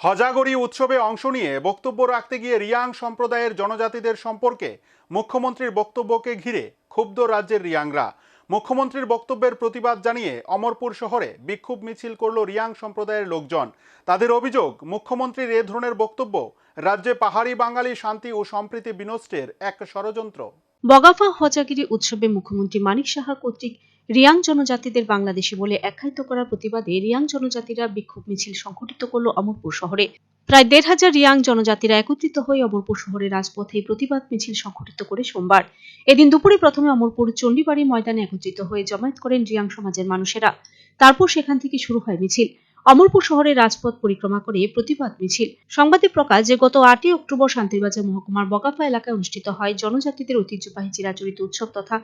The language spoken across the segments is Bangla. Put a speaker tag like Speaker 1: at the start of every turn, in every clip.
Speaker 1: হজাগরি উৎসবে অংশ নিয়ে বক্তব্য রাখতে গিয়ে রিয়াং সম্প্রদায়ের জনজাতিদের সম্পর্কে মুখ্যমন্ত্রীর বক্তব্যকে ঘিরে ক্ষুব্ধ রাজ্যের রিয়াংরা। মুখ্যমন্ত্রীর বক্তব্যের প্রতিবাদ জানিয়ে অমরপুর শহরে বিক্ষোভ মিছিল করল রিয়াং সম্প্রদায়ের লোকজন। তাদের অভিযোগ, মুখ্যমন্ত্রীর এ ধরনের বক্তব্য রাজ্যে পাহাড়ি বাঙালি শান্তি ও সম্প্রীতি বিনষ্টের এক ষড়যন্ত্র।
Speaker 2: বগাফা হজাগিরি উৎসবে মুখ্যমন্ত্রী মানিক সাহা কর্তৃক রিয়াং জনজাতিদের বাংলাদেশি বলে আখ্যায়িত করার প্রতিবাদে রিয়াং জনজাতিরা বিক্ষোভ মিছিল সংঘটিত করল অমরপুর শহরে। প্রায় দেড় হাজার রিয়াং জনজাতিরা একত্রিত হয়ে অমরপুর শহরের রাজপথে প্রতিবাদ মিছিল সংঘটিত করে সোমবার। এদিন দুপুরে প্রথমে অমরপুর চণ্ডীবাড়ি ময়দানে একত্রিত হয়ে জমায়েত করেন রিয়াং সমাজের মানুষেরা। তারপর সেখান থেকে শুরু হয় মিছিল। অমরপুর শহরের রাজপথ পরিক্রমা করে প্রতিবাদ মিছিল। সংবাদে প্রকাশ যে গত আটই অক্টোবর শান্তিরবাজার মহকুমার বগাফা এলাকায় অনুষ্ঠিত হয় জনজাতিদের ঐতিহ্যবাহী চিরাচরিত উৎসব তথা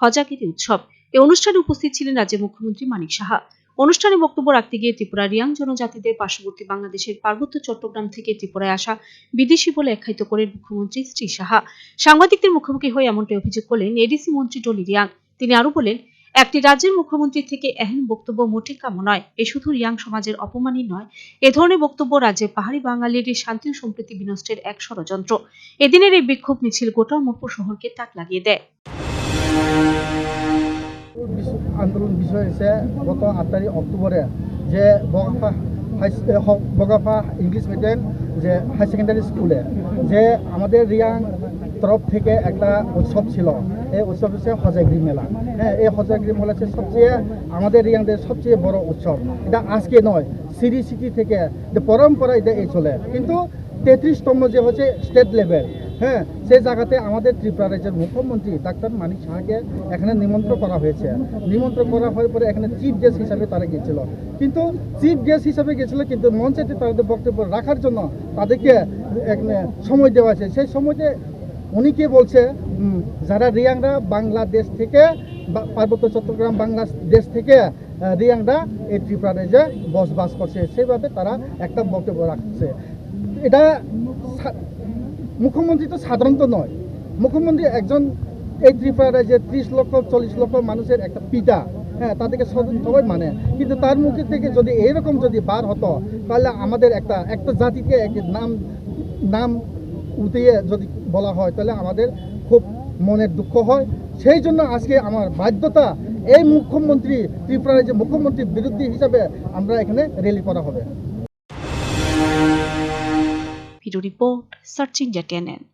Speaker 2: হজাগিরি উৎসব। এই অনুষ্ঠানে উপস্থিত ছিলেন রাজ্যের মুখ্যমন্ত্রী মানিক সাহা। অনুষ্ঠানে বক্তব্য রাখতে গিয়ে ত্রিপুরা রিয়াং জনজাতিদের পার্শ্ববর্তী বাংলাদেশের পার্বত্য চট্টগ্রাম থেকে ত্রিপুরায় আসা বিদেশি বলে আখ্যায়িত করেন মুখ্যমন্ত্রী শ্রী সাহা। সাংবাদিকদের মুখোমুখি হয়ে এমনটাই অভিযোগ করলেন এডিসি মন্ত্রী ডলি রিয়াং। তিনি আরও বলেন, একটি রাজ্যের মুখ্যমন্ত্রী থেকে এহেন বক্তব্য মোটেই কাম্য নয়। এ শুধু রিয়াং সমাজের অপমানই নয়। এ ধরনের বক্তব্য রাজ্যের পাহাড়ি বাঙালির শান্তি ও সম্প্রীতি বিনষ্টের এক ষড়যন্ত্র। এদিনের এই বিক্ষোভ মিছিল গোটা অমরপুর শহরকে তাক লাগিয়ে দেয়।
Speaker 3: আন্দোলন বিষয় হচ্ছে গত আট তারিখ অক্টোবরে যে বগাফা বগাফা ইংলিশ মিডিয়াম যে হাই সেকেন্ডারি স্কুলে যে আমাদের রিয়াং তরফ থেকে একটা উৎসব ছিল। এই উৎসব হচ্ছে হজাগিরি মেলা। হ্যাঁ এই হজাগিরি মেলা হচ্ছে সবচেয়ে আমাদের রিয়াংদের সবচেয়ে বড় উৎসব এটা আজকে নয় সিরি সিটি থেকে যে পরম্পরা এটা এই চলে। কিন্তু তেত্রিশতম যে হচ্ছে স্টেট লেভেল হ্যাঁ সেই জায়গাতে আমাদের ত্রিপুরা রাজ্যের মুখ্যমন্ত্রী ডাক্তার মানিক সাহাকে এখানে নিমন্ত্রণ করা হয়েছে। নিমন্ত্রণ করা হওয়ার পরে এখানে চিফ গেস্ট হিসাবে তারা গেছিল। কিন্তু চিফ গেস্ট হিসাবে গেছিল কিন্তু মঞ্চেতে তাদের বক্তব্য রাখার জন্য তাদেরকে এখানে সময় দেওয়া আছে সেই সময়তে উনি কে বলছে যারা রিয়াংরা বাংলাদেশ থেকে পার্বত্য চট্টগ্রাম বাংলাদেশ থেকে রিয়াংরা এই ত্রিপুরা রাজ্যে বসবাস করছে। সেইভাবে তারা একটা বক্তব্য রাখছে। এটা মুখ্যমন্ত্রী তো সাধারণত নয়। মুখ্যমন্ত্রী একজন এই ত্রিপুরা রাজ্যে ত্রিশ লক্ষ, চল্লিশ লক্ষ মানুষের একটা পিতা হ্যাঁ তাদেরকে সব- সবাই মানে। কিন্তু তার মুখে থেকে যদি এরকম যদি বার হতো, তাহলে আমাদের একটা একটা জাতিকে এক নাম নাম উঠিয়ে যদি বলা হয়, তাহলে আমাদের খুব মনের দুঃখ হয়। সেই জন্য আজকে আমার বাধ্যতা, এই মুখ্যমন্ত্রী ত্রিপুরা রাজ্যের মুখ্যমন্ত্রীর বিরুদ্ধে হিসাবে আমরা এখানে র্যালি করা হবে।
Speaker 2: Video report searching জেটিএনএন